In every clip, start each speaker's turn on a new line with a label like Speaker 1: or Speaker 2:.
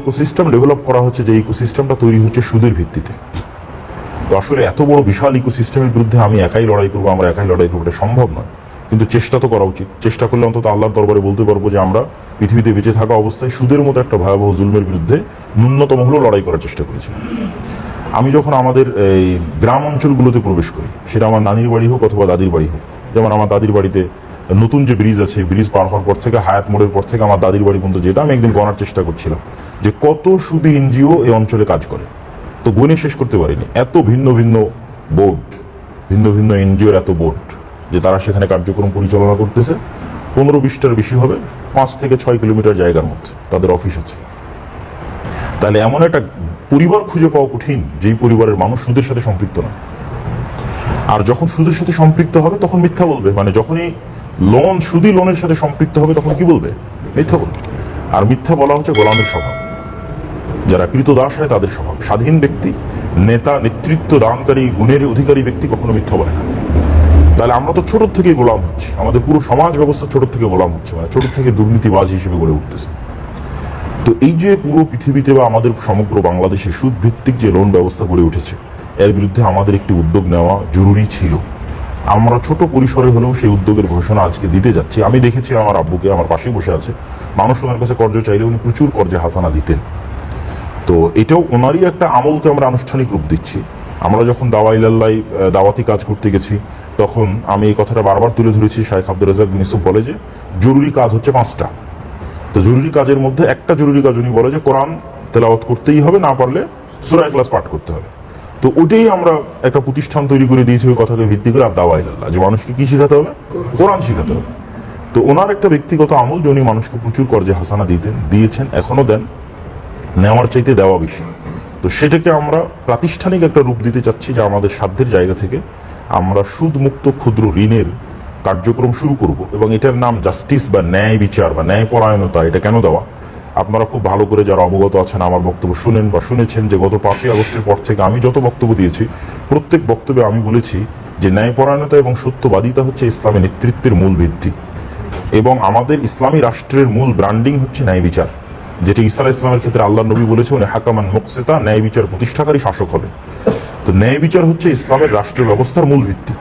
Speaker 1: Ecosystem develop করা হচ্ছে যে ইকোসিস্টেমটা তৈরি হচ্ছে সুদের ভিত্তিতে। আসলে এত বড় বিশাল ইকোসিস্টেমের বিরুদ্ধে আমি একাই লড়াই করব, আমরা একাই লড়াই করব, এটা সম্ভব নয়। কিন্তু চেষ্টা তো করা উচিত। চেষ্টা করলে অন্তত আল্লাহর দরবারে বলতে পারব যে আমরা পৃথিবীতে বেঁচে থাকা অবস্থায় সুদের মতো একটা ভয়াবহ জুলমের বিরুদ্ধে ন্যূনতম হলেও লড়াই করার চেষ্টা করেছি। আমি যখন আমাদের এই গ্রাম অঞ্চলগুলোতে প্রবেশ করি, সেটা আমার নানির বাড়ি হোক অথবা দাদির বাড়ি হোক, যেমন আমার দাদির বাড়িতে নতুন যে ব্রিজ আছে ব্রিজ পার হওয়ার পর থেকে, হায়াত মোড়ের পর থেকে আমার দাদির বাড়ি পর্যন্ত যেটা আমি একদিন গণার চেষ্টা করছিলাম, যে কত সুদী এনজিও এই অঞ্চলে কাজ করে। তো গুণে শেষ করতে পারিনি। এত ভিন্ন ভিন্ন বোর্ড ভিন্ন ভিন্ন এনজিওর এত বোর্ড যে তারা সেখানে কার্যক্রম পরিচালনা করতেছে। পনেরো বিশটার বেশি হবে, পাঁচ থেকে ছয় কিলোমিটার জায়গার মধ্যে তাদের অফিস আছে। তাহলে এমন একটা পরিবার খুঁজে পাওয়া কঠিন, যেই পরিবারের মানুষ সুদের সাথে সম্পৃক্ত না আর যখন সুদের সাথে সম্পৃক্ত হবে, তখন মিথ্যা বলবে। মানে যখনই লোন সুদি লোনের সাথে সম্পৃক্ত হবে তখন কি বলবে? মিথ্যা বলবে। আর মিথ্যা বলা হচ্ছে গোলামের স্বভাব। যারা কৃতদাস হয় তাদের স্বভাব। স্বাধীন ব্যক্তি, নেতা, নেতৃত্ব দানকারী, গুণের অধিকারী ব্যক্তি কখনো মিথ্যা বলে না। তাহলে আমরা তো ছোট থেকে গোলাম হচ্ছি। আমাদের পুরো সমাজ ব্যবস্থা ছোট থেকে গোলাম হচ্ছে মানে ছোট থেকে দুর্নীতিবাজ হিসেবে গড়ে উঠতেছে। তো এই যে পুরো পৃথিবীতে বা আমাদের সমগ্র বাংলাদেশে সুদ ভিত্তিক যে লোন ব্যবস্থা গড়ে উঠেছে, এর বিরুদ্ধে আমাদের একটি উদ্যোগ নেওয়া জরুরি ছিল। আমরা ছোট পরিসরে হলেও সেই উদ্যোগের ঘোষণা আজকে দিতে যাচ্ছি। আমি দেখেছি আমার আব্বুকে, আমার পাশে বসে আছে। মানুষ ওনার কাছে কর্জ চাইলে উনি প্রচুর কর্জে হাসানা দিতেন। তো এটাও ওনারই একটা আমলকে আমরা আনুষ্ঠানিক রূপ দিচ্ছি। আমরা যখন দাওয়াইলাল্লাই দাওয়াতি কাজ করতে গেছি, তখন আমি এই কথাটা বারবার তুলে ধরেছি। শাহেখ আব্দুল রাজাক ইউসুফ বলে যে, জরুরি কাজ হচ্ছে পাঁচটা। তো জরুরি কাজের মধ্যে একটা জরুরি কাজ উনি বলে যে, কোরআন তেলাওয়াত করতেই হবে, না পারলে সুরায় ক্লাস পাঠ করতে হবে। তো ওটাই আমরা একটা প্রতিষ্ঠান তৈরি করে দিয়েছি ওই কথাকে ভিত্তি করে, আর দাওয়াইল্লাহ যে মানুষকে কি শেখাতে হবে? কোরআন শেখাতে হবে। তো ওনার একটা ব্যক্তিগত আমল যে উনি মানুষকে প্রচুর কর্জে হাসানা দিতেন, দিয়েছেন এখনও দেন, নেওয়ার চাইতে দেওয়া বেশি। তো সেটাকে আমরা প্রাতিষ্ঠানিক একটা রূপ দিতে চাচ্ছি যে আমাদের সাধ্যের জায়গা থেকে আমরা সুদমুক্ত ক্ষুদ্র ঋণের কার্যক্রম শুরু করব এবং এটার নাম জাস্টিস বা ন্যায় বিচার বা ন্যায় পরায়ণতা এটা কেন দেওয়া? আপনারা খুব ভালো করে যারা অবগত আছেন আমার বক্তব্য শুনেন বা শুনেছেন যে গত পাঁচই আগস্টের পর থেকে আমি যত বক্তব্য দিয়েছি, প্রত্যেক বক্তব্যে আমি বলেছি যে ন্যায়পরায়ণতা এবং সত্যবাদিতা হচ্ছে ইসলামের নেতৃত্বের মূল ভিত্তি এবং আমাদের ইসলামী রাষ্ট্রের মূল ব্র্যান্ডিং হচ্ছে ন্যায় বিচার। যেটি ইসা ইসলামের ক্ষেত্রে আল্লাহ নবী বলেছে উনি হাকামান মুকসেতা ন্যায় বিচার প্রতিষ্ঠাকারী শাসক হবে। তো ন্যায় বিচার হচ্ছে ইসলামের রাষ্ট্র ব্যবস্থার মূল ভিত্তি।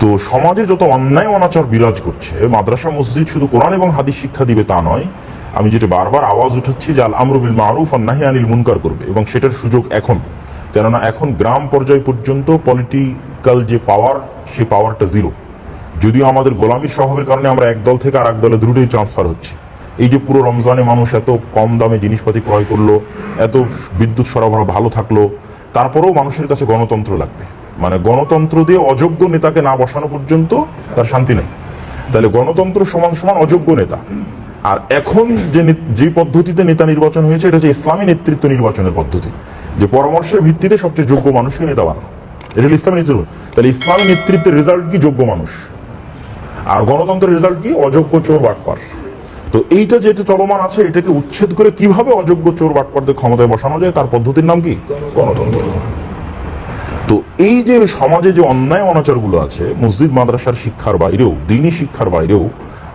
Speaker 1: তো সমাজে যত অন্যায় অনাচার বিরাজ করছে, মাদ্রাসা, মসজিদ শুধু কোরআন এবং হাদিস শিক্ষা দিবে তা নয় আমি যেটা বারবার আওয়াজ উঠাচ্ছি যে আল আমরুবিল মারুফ আর নাহি আনিল মুনকার করবে এবং সেটার সুযোগ এখন। কেননা এখন গ্রাম পর্যায় পর্যন্ত পলিটিক্যাল যে পাওয়ার সেই পাওয়ারটা জিরো যদিও আমাদের গোলামীর স্বভাবের কারণে আমরা এক দল থেকে আর এক দলে দ্রুতই ট্রান্সফার হচ্ছে। এই যে পুরো রমজানে মানুষ এত কম দামে জিনিসপাতি ক্রয় করল, এত বিদ্যুৎ সরবরাহ ভালো থাকল, তারপরেও মানুষের কাছে গণতন্ত্র লাগবে। মানে গণতন্ত্র দিয়ে অযোগ্য নেতাকে না বসানো পর্যন্ত তার শান্তি নেই। তাহলে গণতন্ত্র সমান সমান অযোগ্য নেতা। আর এখন যে যে পদ্ধতিতে নেতা নির্বাচন হয়েছে, এটা হচ্ছে ইসলামী নেতৃত্ব নির্বাচনের পদ্ধতি। যে পরামর্শের ভিত্তিতে সবচেয়ে যোগ্য মানুষকে নেতা বানানো। এটা ইসলামী নেতৃত্ব। তাহলে ইসলামী নেতৃত্বের রেজাল্ট কি যোগ্য মানুষ? আর গণতন্ত্রের রেজাল্ট কি অযোগ্য চোর বাটপার? তো এইটা যেটা চলমান আছে, এটাকে উচ্ছেদ করে কীভাবে অযোগ্য চোর বাটপারদের ক্ষমতায় বসানো যায়, তার পদ্ধতির নাম কি? গণতন্ত্র। তো এই যে সমাজে যে অন্যায় অনাচারগুলো আছে, মসজিদ, মাদ্রাসার শিক্ষার বাইরেও, দিনী শিক্ষার বাইরেও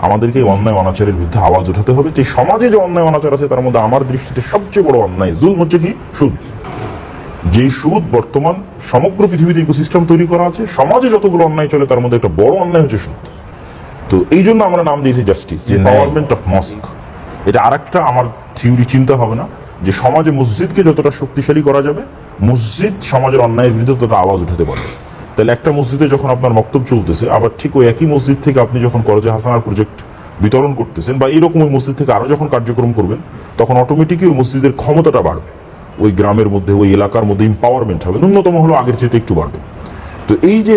Speaker 1: আমাদেরকে এই অন্যায় অনাচারের বিরুদ্ধে আওয়াজ উঠাতে হবে। যে সমাজে যে অন্যায় অনাচার আছে তার মধ্যে আমার দৃষ্টিতে সবচেয়ে বড় অন্যায় জুল হচ্ছে কি? সুদ। যে সুদ বর্তমান সমগ্র পৃথিবীতে ইকোসিস্টেম তৈরি করা আছে সমাজে যতগুলো অন্যায় চলে তার মধ্যে একটা বড় অন্যায় হচ্ছে সুদ। তো এই জন্য আমরা নাম দিয়েছি জাস্টিস যে এম্পাওয়ারমেন্ট অফ মস্ক এটা আরেকটা আমার থিওরি চিন্তা হবে না যে সমাজে মসজিদকে যতটা শক্তিশালী করা যাবে মসজিদ সমাজের অন্যায়ের বিরুদ্ধে ততটা আওয়াজ উঠাতে পারবে। তাহলে একটা মসজিদে যখন আপনার বক্তব্য চলতেছে, আবার ঠিক ওই একই মসজিদ থেকে আপনি যখন করজে হাসানার প্রজেক্ট বিতরণ করতেছেন বা এরকম ওই মসজিদ থেকে আরও যখন কার্যক্রম করবেন, তখন অটোমেটিকই ওই মসজিদের ক্ষমতাটা বাড়বে। ওই গ্রামের মধ্যে, ওই এলাকার মধ্যে এম্পাওয়ারমেন্ট হবে, ন্যূনতম হলো আগের চেয়ে একটু বাড়বে। তো এই যে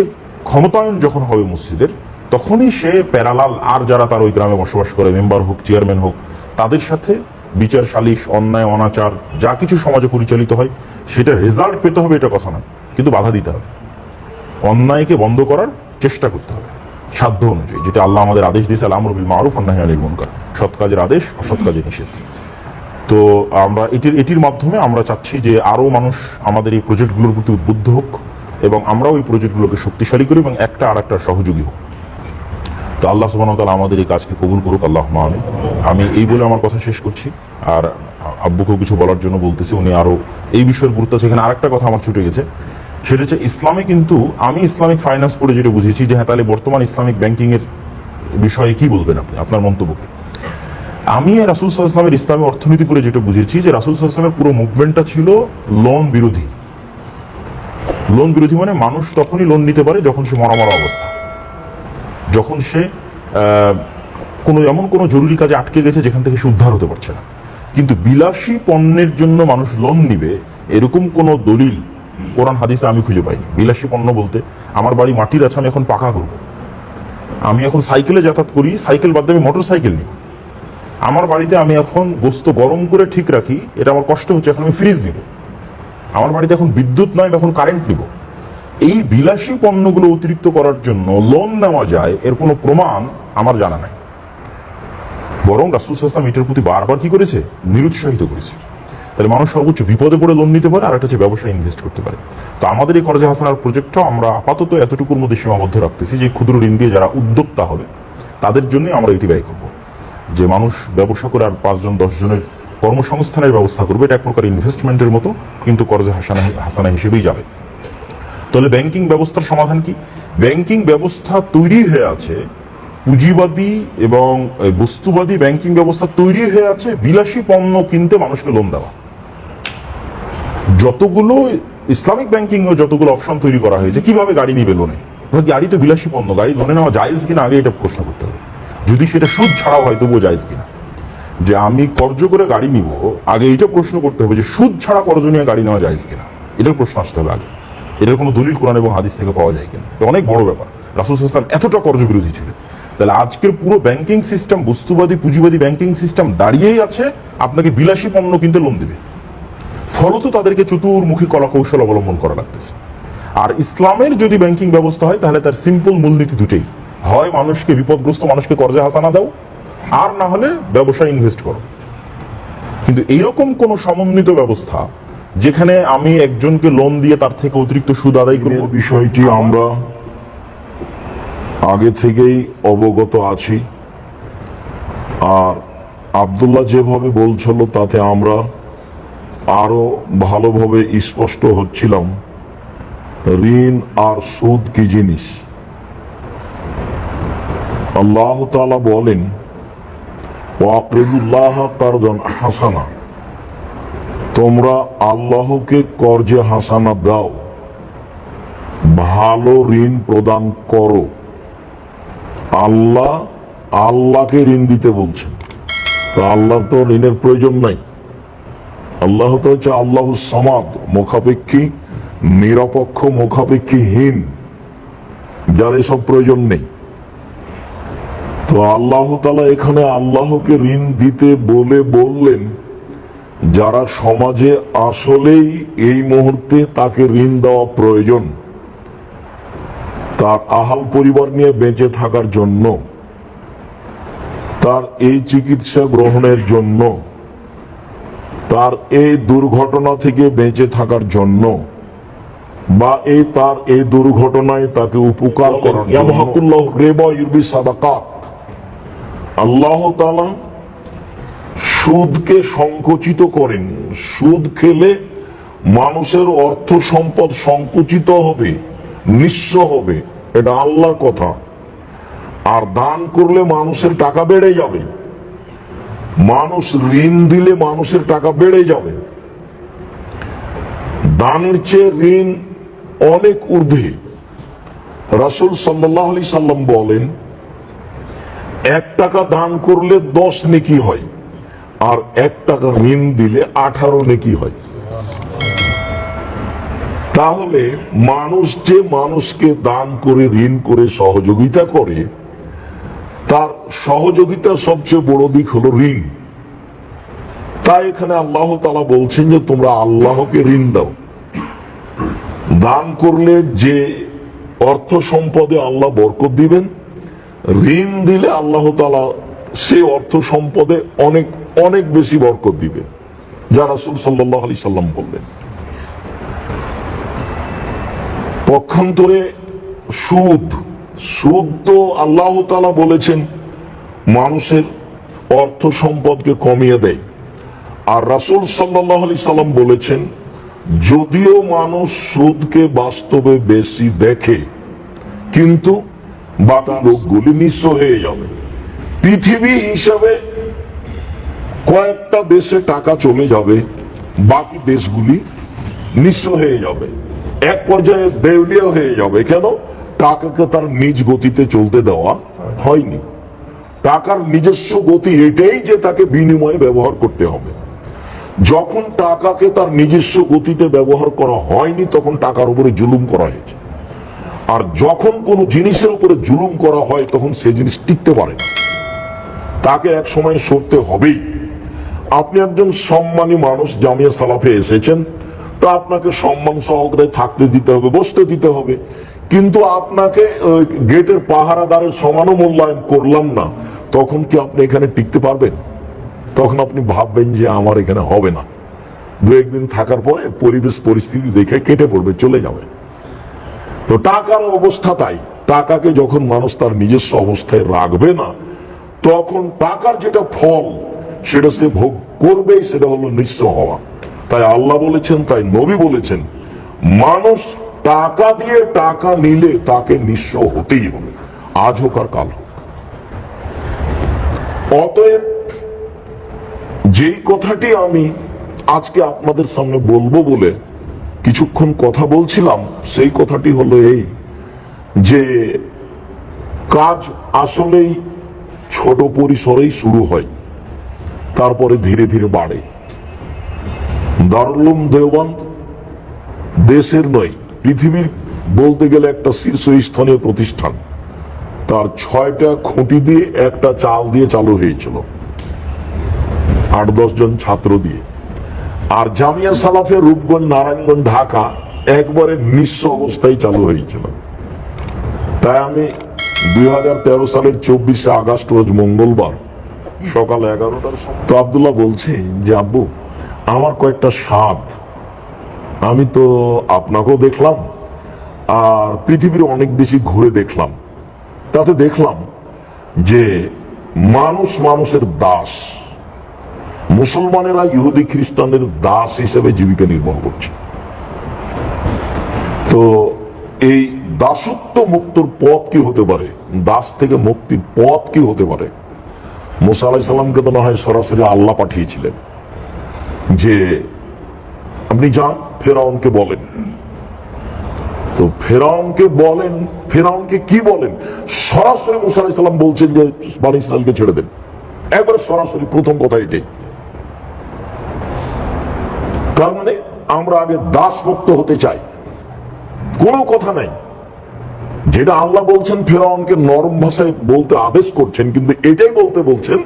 Speaker 1: ক্ষমতায়ন যখন হবে মসজিদের, তখনই সে প্যারালাল আর যারা তার ওই গ্রামে বসবাস করে, মেম্বার হোক, চেয়ারম্যান হোক, তাদের সাথে বিচার, সালিশ, অন্যায়, অনাচার, যা কিছু সমাজে পরিচালিত হয় সেটা রেজাল্ট পেতে হবে এটা কথা নয়, কিন্তু বাধা দিতে হবে। অন্যায়কে বন্ধ করার চেষ্টা করতে হবে। সাধ্য অনুযায়ী, যেটা আল্লাহ আমাদের আদেশ দিয়েছে আল্লাহ রবিল মারুফ অন্যায় আনিল মুনকার। সৎ কাজের আদেশ, অসৎ নিষেধ। তো আমরা এটির এটির মাধ্যমে আমরা চাচ্ছি যে আরও মানুষ আমাদের এই প্রজেক্টগুলোর প্রতি উদ্বুদ্ধ হোক এবং আমরাও এই প্রজেক্টগুলোকে শক্তিশালী করি এবং একটা আর একটা সহযোগী হোক। তো আল্লাহ সুবাহ তাআলা আমাদের এই কাজকে কবুল করুক আল্লাহ আমি আমি এই বলে আমার কথা শেষ করছি। আর আব্বুকেও কিছু বলার জন্য বলতেছি, উনি আরও এই বিষয়ের গুরুত্ব আছে। এখানে আরেকটা কথা আমার ছুটে গেছে। সেটা হচ্ছে ইসলামে কিন্তু আমি ইসলামিক ফাইন্যান্স পড়ে যেটা বুঝেছি যে হ্যাঁ তাহলে বর্তমান ইসলামিক ব্যাংকিং এর বিষয়ে কি বলবেন আপনি, আপনার মন্তব্যকে? আমি রাসুল ইসলামের ইসলামী অর্থনীতি পড়ে যেটা বুঝেছি যে রাসুল ইসলামের পুরো মুভমেন্টটা ছিল লোন বিরোধী। লোন বিরোধী মানে মানুষ তখনই লোন নিতে পারে যখন সে মরা মরা অবস্থা। যখন সে কোনো, এমন কোনো জরুরি কাজে আটকে গেছে যেখান থেকে সে উদ্ধার হতে পারছে না। কিন্তু বিলাসী পণ্যের জন্য মানুষ লোন নিবে, এরকম কোনো দলিল কোরআন হাদিসে আমি খুঁজে পাইনি। বিলাসী পণ্য বলতে, আমার বাড়ি মাটির আছে, আমি এখন পাকা করব। আমি এখন সাইকেলে যাতায়াত করি, সাইকেল বাদ দিয়ে মোটর সাইকেল নিই। আমার বাড়িতে আমি এখন গোস্ত গরম করে ঠিক রাখি, এটা আমার কষ্ট হচ্ছে, এখন আমি ফ্রিজ নিব। আমার বাড়িতে এখন বিদ্যুৎ নয় আমি এখন কারেন্ট নিব। এই বিলাসী পণ্যগুলো অতিরিক্ত করার জন্য লোন নেওয়া যায়, এর কোনো প্রমাণ আমার জানা নাই। বরং রাসুল সাল্লাম এটার প্রতি বারবার কি করেছে? নিরুৎসাহিত করেছে। তাহলে মানুষ সর্বোচ্চ বিপদে পড়ে লোন নিতে পারে, আর একটা হচ্ছে ব্যবসায় ইনভেস্ট করতে পারে। তো আমাদের এই করজা হাসানার প্রজেক্টটাও আমরা আপাতত এতটুকুর মধ্যে সীমাবদ্ধ রাখতেছি যে ক্ষুদ্র ঋণ দিয়ে যারা উদ্যোক্তা হবে, তাদের জন্যই আমরা এটি ব্যয় করব। যে মানুষ ব্যবসা করে আর পাঁচজন, দশজনের কর্মসংস্থানের ব্যবস্থা করবে, এটা এক প্রকার ইনভেস্টমেন্টের মতো, কিন্তু করজা হাসানা হাসানা হিসেবেই যাবে। তাহলে ব্যাংকিং ব্যবস্থার সমাধান কি? ব্যাংকিং ব্যবস্থা তৈরি হয়ে আছে, পুঁজিবাদী এবং বস্তুবাদী ব্যাংকিং ব্যবস্থা তৈরি হয়ে আছে, বিলাসী পণ্য কিনতে মানুষকে লোন দেওয়া। যতগুলো ইসলামিক ব্যাংকিং এ যতগুলো অপশন তৈরি করা হয়েছে, কীভাবে গাড়ি নিবে লোনে গাড়ি তো বিলাসী পণ্য, গাড়ি লোনে নেওয়া জায়েজ কিনা আগে এটা প্রশ্ন করতে হবে। যদি সেটা সুদ ছাড়াও হয় তবুও জায়েজ কিনা? যে আমি কর্জ করে গাড়ি নিব, আগে এটা প্রশ্ন করতে হবে যে সুদ ছাড়া কর্জ নিয়ে গাড়ি নেওয়া জায়েজ কিনা? এটার প্রশ্ন আসতে হবে আগে। এটার কোনো দলিল কোরআন এবং হাদিস থেকে পাওয়া যায় কিনা? অনেক বড় ব্যাপার। রাসুল ইসলাম এতটা কর্জ বিরোধী ছিলেন। তাহলে আজকের পুরো ব্যাংকিং সিস্টেম বস্তুবাদী, পুঁজিবাদী ব্যাংকিং সিস্টেম দাঁড়িয়েই আছে, আপনাকে বিলাসী পণ্য কিনতে লোন দেবে। ফলত তাদেরকে চতুর্মুখী কলা কৌশল অবলম্বন করা লাগতেছে। আর ইসলামের যদি ব্যাংকিং ব্যবস্থা হয়, তাহলে তার সিম্পল মূলনীতি দুটেই। হয় মানুষকে বিপদগ্রস্ত, মানুষকে কর্জে হাসানা দাও, আর না হলে ব্যবসায় ইনভেস্ট করো। কিন্তু এইরকম কোন সমন্বিত ব্যবস্থা, যেখানে আমি একজনকে লোন দিয়ে তার থেকে অতিরিক্ত সুদ আদায় করব?
Speaker 2: বিষয়টি আমরা আগে থেকেই অবগত আছি। আর আবদুল্লাহ যেভাবে বলছিল, তাতে আমরা আরও ভালোভাবে স্পষ্ট হচ্ছিলাম, ঋণ আর সুদ কি জিনিস? আল্লাহ তাআলা বলেন হাসানা। তোমরা আল্লাহকে কর্জে হাসানা দাও। ভালো ঋণ প্রদান করো। আল্লাহ আল্লাহকে ঋণ দিতে বলছেন। তো আল্লাহর তো ঋণের প্রয়োজন নাই। আল্লাহ তো হচ্ছে আল্লাহ সমাদ, মুখাপেক্ষী, নিরপেক্ষ, মুখাপেক্ষীহীন, যার এসব প্রয়োজন নেই। তো আল্লাহ তালা এখানে আল্লাহকে ঋণ দিতে বলে বললেন, যারা সমাজে আসলেই এই মুহূর্তে তাকে ঋণ দেওয়া প্রয়োজন, তার আহাল পরিবার নিয়ে বেঁচে থাকার জন্য, তার এই চিকিৎসা গ্রহণের জন্য। তার এই দুর্ঘটনা থেকে বেঁচে থাকার জন্য বা এই তার এই দুর্ঘটনায় তাকে উপকার সাদাকাত। আল্লাহ সুদকে সংকুচিত করেন। সুদ খেলে মানুষের অর্থ সম্পদ সংকুচিত হবে, নিঃস্ব হবে, এটা আল্লাহর কথা। আর দান করলে মানুষের টাকা বেড়ে যাবে। মানুষ ঋণ দিলে মানুষের টাকা বেড়ে যাবে। দানের চেয়ে ঋণ অনেক ঊর্ধ্বে। রাসূল সাল্লাহ আলি সাল্লাম বলেন, এক টাকা দান করলে দশ নেকি হয়, আর এক টাকা ঋণ দিলে আঠারো নেকি হয়। তাহলে মানুষ যে মানুষকে দান করে, ঋণ করে সহযোগিতা করে তার সহযোগিতার সবচেয়ে বড় দিক হলো ঋণ। তাই এখানে আল্লাহ তালা বলছেন যে, তোমরা আল্লাহকে ঋণ দাও। দান করলে যে অর্থ সম্পদে আল্লাহ বরকত দিবেন, ঋণ দিলে আল্লাহ তালা সে অর্থ সম্পদে অনেক অনেক বেশি বরকত দিবে যা রাসুল সাল্লাহ আলি সাল্লাম বললেন। পক্ষান্তরে সুদ সুদ তো আল্লাহ তালা বলেছেন, মানুষের অর্থ সম্পদকে কমিয়ে দেয়। আর রাসূল আলাইহি সাল্লাম বলেছেন, যদিও মানুষ সুদকে বাস্তবে বেশি দেখে, কিন্তু লোকগুলি নিঃস্ব হয়ে যাবে। পৃথিবী হিসাবে কয়েকটা দেশে টাকা চলে যাবে, বাকি দেশগুলি নিঃস্ব হয়ে যাবে। এক পর্যায়ে দেউলিয়া হয়ে যাবে। কেন? টাকাকে তার নিজ গতিতে চলতে দেওয়া হয়নি। টাকার নিজস্ব গতি এটাই যে তাকে বিনিময়ে ব্যবহার করতে হবে। যখন টাকাকে তার নিজস্ব গতিতে ব্যবহার করা হয়নি, তখন টাকার উপরে জুলুম করা হয়েছে। আর যখন কোনো জিনিসের উপরে জুলুম করা হয়, তখন সে জিনিস টিকতে পারে তাকে এক সময় সরতে হবেই। আপনি একজন সম্মানী মানুষ, জামিয়া সালাফে এসেছেন, তা আপনাকে সম্মান সহকারে থাকতে দিতে হবে, বসতে দিতে হবে। কিন্তু আপনাকে গেটের পাহারাদারের সমানও মূল্যায়ন করলাম না। তখন কি আপনি এখানে টিকতে পারবেন? তখন আপনি ভাববেন যে আমার এখানে হবে না। দু একদিন থাকার পরে পরিবেশ, পরিস্থিতি দেখে কেটে পড়বে, চলে যাবে। তো টাকার অবস্থা তাই। টাকাকে যখন মানুষ তার নিজস্ব অবস্থায় রাখবে না, তখন টাকার যেটা ফল, সেটা সে ভোগ করবেই, সেটা হলো নিঃস্ব হওয়া। তাই আল্লাহ বলেছেন, তাই নবী বলেছেন, মানুষ টাকা দিয়ে টাকা নিলে তাকে নিঃস্ব হতেই হবে। আজ হোক আর কাল হোক। অতএব যেই কথাটি আমি আজকে আপনাদের সামনে বলব বলে কিছুক্ষণ কথা বলছিলাম, সেই কথাটি হলো এই যে কাজ আসলেই ছোট পরিসরেই শুরু হয়, তারপরে ধীরে ধীরে বাড়ে। দারুলুম দেওবন্দ দেশের নয় পৃথিবীর বলতে গেলে একটা শীর্ষস্থানীয় প্রতিষ্ঠান। তার ছয়টা খুঁটি দিয়ে একটা চাল দিয়ে চালু হয়েছিল। আট দশ জন ছাত্র দিয়ে। আর জামিয়া সালাফে রূপগঞ্জ, নারায়ণগঞ্জ, ঢাকা একবারে নিঃস্ব অবস্থায় চালু হয়েছিল। তাই আমি দুই হাজার তেরো সালের চব্বিশে আগস্ট, রোজ মঙ্গলবার সকাল এগারোটার সময় তো আবদুল্লাহ বলছে যে, আব্বু, আমার কয়েকটা স্বাদ আমি তো আপনাকেও দেখলাম, আর পৃথিবীর অনেক দেশই ঘুরে দেখলাম। তাতে দেখলাম যে মানুষ মানুষের দাস, মুসলমানেরা ইহুদি খ্রিস্টানদের দাস হিসেবে জীবিকা নির্বাহ করছে। তো এই দাসত্ব মুক্তর পথ কি হতে পারে? দাস থেকে মুক্তির পথ কি হতে পারে? মুসা আলাইসাল্লামকে তো না হয় সরাসরি আল্লাহ পাঠিয়েছিলেন যে, আপনি যান। ফেরাউনকে বলেন। তো ফেরাউনকে বলেন, ফেরাউনকে কি বলেন? সরাসরি মুসা আলাইসাল্লাম বলছেন যে, বানি ইসরায়েলকে ছেড়ে দেন। একবারে সরাসরি প্রথম কথা এটাই। তার মানে আমরা আগে দাস মুক্ত হতে চাই। কোনো কথা নাই। যেটা আল্লাহ বলছেন, ফেরাউনকে নরম ভাষায় বলতে আদেশ করছেন, কিন্তু এটাই বলতে বলছেন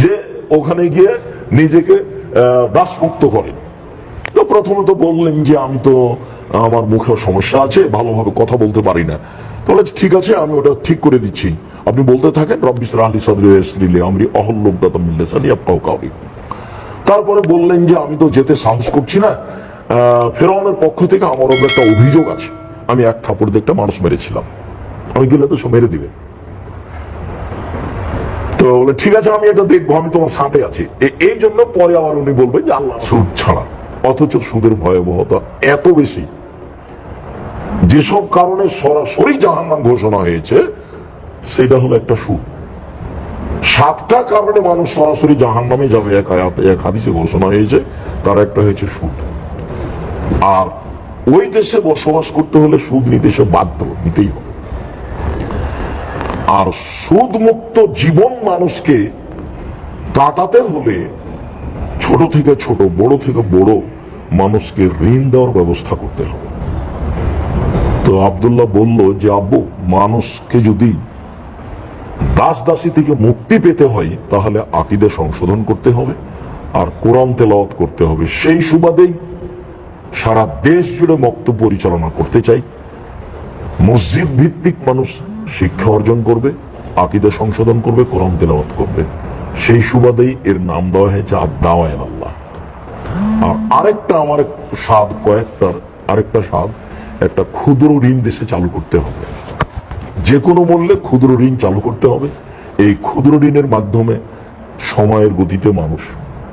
Speaker 2: যে, ওখানে গিয়ে নিজেকে দাসমুক্ত করেন। তো প্রথমে তো বললেন যে আমি তো, আমার মুখে সমস্যা আছে, ভালোভাবে কথা বলতে পারি না। তাহলে ঠিক আছে, আমি ওটা ঠিক করে দিচ্ছি। আপনি বলতে থাকেন তারপরে বললেন যে আমি তো যেতে সাহস করছি না। ফেরাউনের পক্ষ থেকে আমার ওপর একটা অভিযোগ আছে। আমি এক থাপড় দিয়ে একটা মানুষ মেরেছিলাম। আমি গেলে তো সব মেরে দিবে। তো বলে, ঠিক আছে, আমি এটা দেখব, আমি তোমার সাথে আছি। এই জন্য পরে আবার উনি বলবেন যে আল্লাহ সুদ ছাড়া। অথচ সুদের ভয়াবহতা এত বেশি। যেসব কারণে সরাসরি জাহান্নাম ঘোষণা হয়েছে, সেটা হলো একটা সুদ। সাতটা কারণে মানুষ সরাসরি জাহান নামে যাবে, এক এক হাদিসে ঘোষণা হয়েছে, তার একটা হয়েছে সুদ। আর ওই দেশে বসবাস করতে হলে সুদ নিতে সে বাধ্য, নিতেই হবে। আর সুদ মুক্ত জীবন মানুষকে কাটাতে হলে ছোট থেকে ছোট, বড় থেকে বড় মানুষকে ঋণ দেওয়ার ব্যবস্থা করতে হবে। তো আব্দুল্লাহ বলল যে, আব্বু, মানুষকে যদি দাস দাসী থেকে মুক্তি পেতে হয়, তাহলে আকিদে সংশোধন করতে হবে আর কোরআন তেলাওয়াত করতে হবে। সেই সুবাদেই সারা দেশ জুড়ে মক্ত পরিচালনা করতে চাই। মসজিদ ভিত্তিক মানুষ শিক্ষা অর্জন করবে, আকিদে সংশোধন করবে, কোরআন তেলাওয়াত করবে। সেই সুবাদেই এর নাম দেওয়া হয়েছে আদাওয়ায় আল্লাহ আর আরেকটা আমার স্বাদ কয়েকটার আরেকটা স্বাদ, একটা ক্ষুদ্র ঋণ দেশে চালু করতে হবে। যে কোনো মূল্যে ক্ষুদ্র ঋণ চালু করতে হবে। এই ক্ষুদ্র ঋণের মাধ্যমে সময়ের গতিতে মানুষ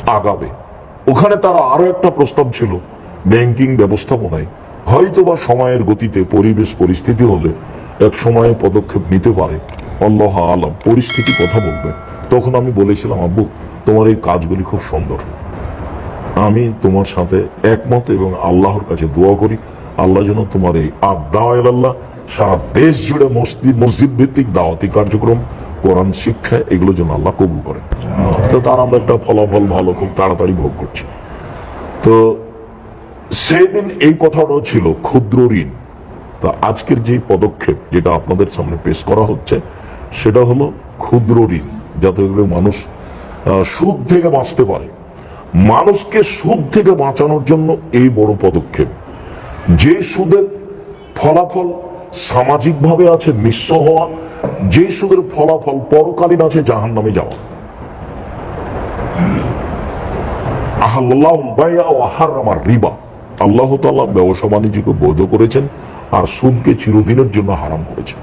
Speaker 2: আগাবে। ওখানে তার আরও একটা প্রস্তাব ছিল, ব্যাংকিং ব্যবস্থাপনায়। হয়তো বা সময়ের গতিতে পরিবেশ, পরিস্থিতি হলে এক সময়ে পদক্ষেপ নিতে পারে। আল্লাহ আলম, পরিস্থিতি কথা বলবে। তখন আমি বলেছিলাম, আব্বু, তোমার এই কাজগুলি খুব সুন্দর। আমি তোমার সাথে একমত এবং আল্লাহর কাছে দোয়া করি। আল্লাহ যেন তোমার এই আল্লাহ সারা দেশ জুড়ে মসজিদ মসজিদ ভিত্তিক দাওয়াতি কার্যক্রম, কোরআন, শিক্ষা, এগুলো যেন আল্লাহ কবুল করেন তো তার আমরা একটা ফলাফল ভালো, খুব তাড়াতাড়ি ভোগ করছি। তো সেদিন এই কথাটাও ছিল, ক্ষুদ্র ঋণ। তা আজকের যে পদক্ষেপ যেটা আপনাদের সামনে পেশ করা হচ্ছে, সেটা হলো ক্ষুদ্র ঋণ। যাতে করে মানুষ সুদ থেকে বাঁচতে পারে। মানুষকে সুদ থেকে বাঁচানোর জন্য এই বড় পদক্ষেপ। যে সুদের ফলাফল সামাজিকভাবে আছে, মিশ্র হওয়া, যে সুদের ফলাফল পরকালীন আছে জাহান নামে যাওয়া রিবা। আল্লাহ তাআলা ব্যবসা বাণিজ্যকে বৈধ করেছেন আর সুদকে চিরদিনের জন্য হারাম করেছেন।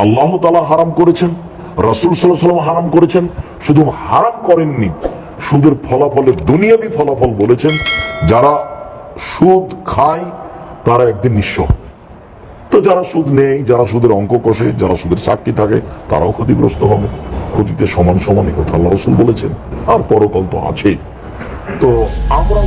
Speaker 2: আল্লাহ তাআলা হারাম করেছেন। রাসূল সাল্লাম হারাম করেছেন, শুধু হারাম করেননি, সুদের ফলাফলের দুনিয়াবি ফলাফল বলেছেন, যারা সুদ খায়, তারা একদিন নিঃস্ব তো যারা সুদ নেই যারা সুদের অঙ্ক কষে, যারা সুদের সাক্ষী থাকে, তারাও ক্ষতিগ্রস্ত হবে। ক্ষতিতে সমান সমান কথা আল্লাহ রসুল বলেছেন, আর পরকাল তো আছেই। তো আমরা